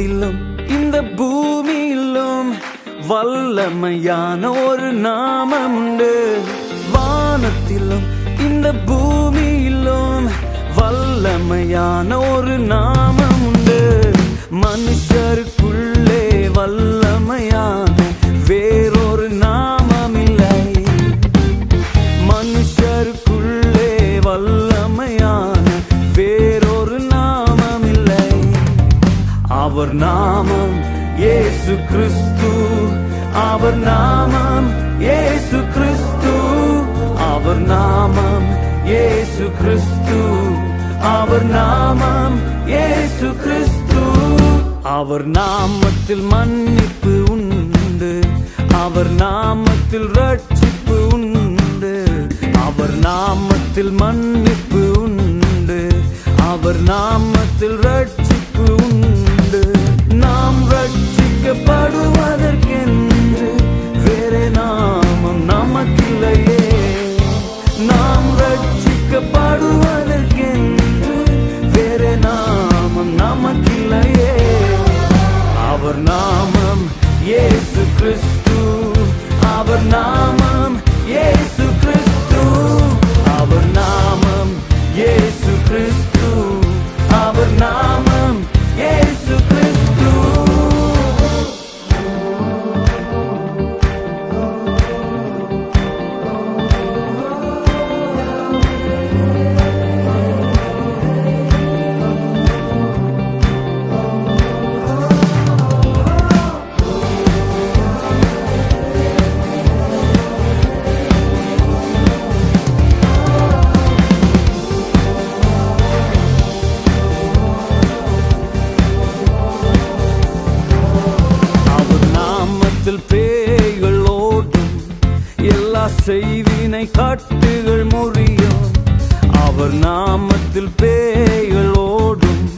வானத்திலும் இந்த பூமியிலும் வல்லமையான ஒரு நாமம் உண்டு. வானத்திலும் இந்த பூமியிலும் வல்லமையான ஒரு நாமம் உண்டு. மனுஷருக்குள்ளே வல்ல ஏசு கிறிஸ்து அவர் நாமம் ஏசு கிறிஸ்து. அவர் நாமம் ஏசு கிறிஸ்து அவர் நாமம் ஏசு கிறிஸ்து. அவர் நாமத்தில் மன்னிப்பு உண்டு அவர் நாமத்தில் ரட்சிப்பு உண்டு அவர் நாமத்தில் மன்னிப்பு உண்டு அவர் நாமத்தில் ரட்சி ரட்சிக்கப்படுவதற்கென்று செய்வினை காட்டுகள் முறியும். அவர் நாமத்தில் பேய்கள் ஓடும்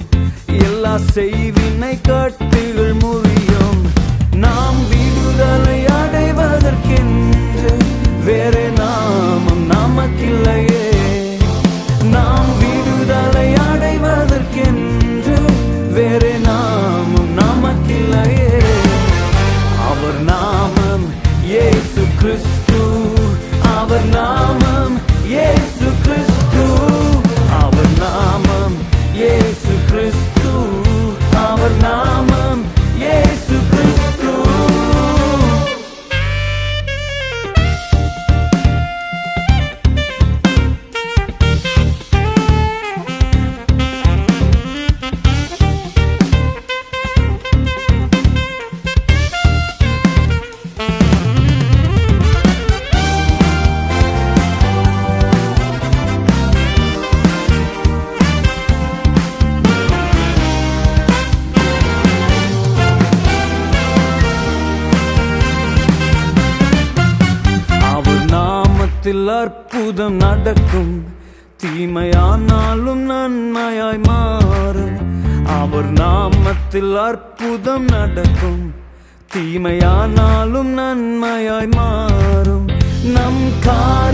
எல்லா செய்வினை காட்டுகள் முறியும். நாமத்தில் அற்புதம் நடக்கும். தீமையானாலும் நன்மையாய் மாறும் அவர் நாமத்தில் அற்புதம் நடக்கும். தீமையானாலும் நன்மையாய் மாறும். நம் காரியம்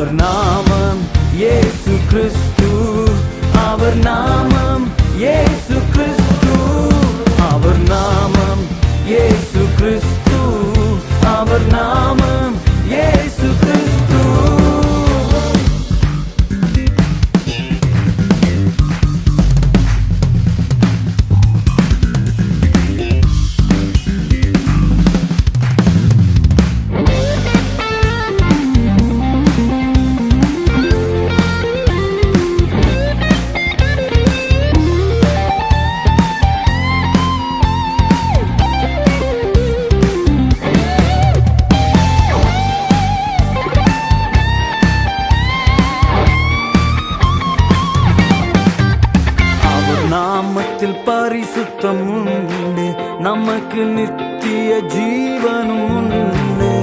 அவர் நித்திய ஜீவனும் உண்டே.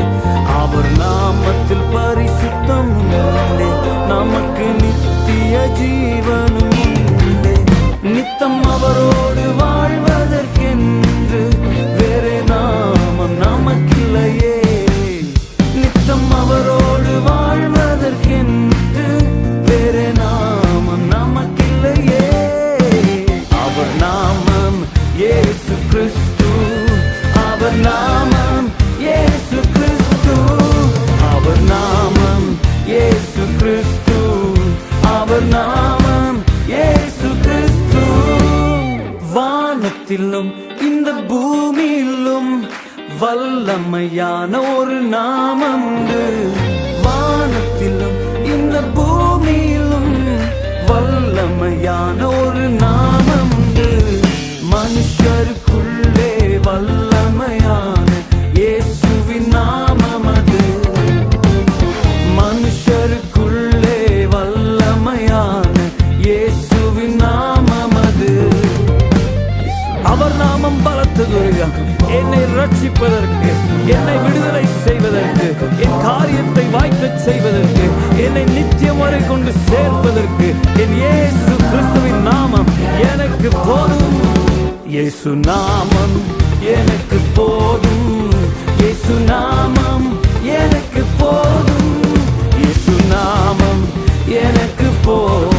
அவர் நாமத்தில் பரிசுத்தம் உண்டே. நமக்கு நித்திய ஜீவனும் உண்டே. நித்தம் அவரோடு வாழ்வதற்கென்று வேறே நாமம் நமக்கில்லையே. நித்தம் அவரோடு வாழ்வதற்கென்று வேறே நாமம் நமக்கில்லையே. அவர் நாமம் ஏசு கிறிஸ்து வானத்திலும் இந்த பூமியிலும் வல்லமையான ஒரு நாமம் வானத்திலும் இந்த பூமியிலும் வல்லமையான ஒரு போதும். இயேசு நாமம் எனக்கு போதும். இயேசு நாமம் எனக்கு போதும். இயேசு நாமம் எனக்கு போதும்.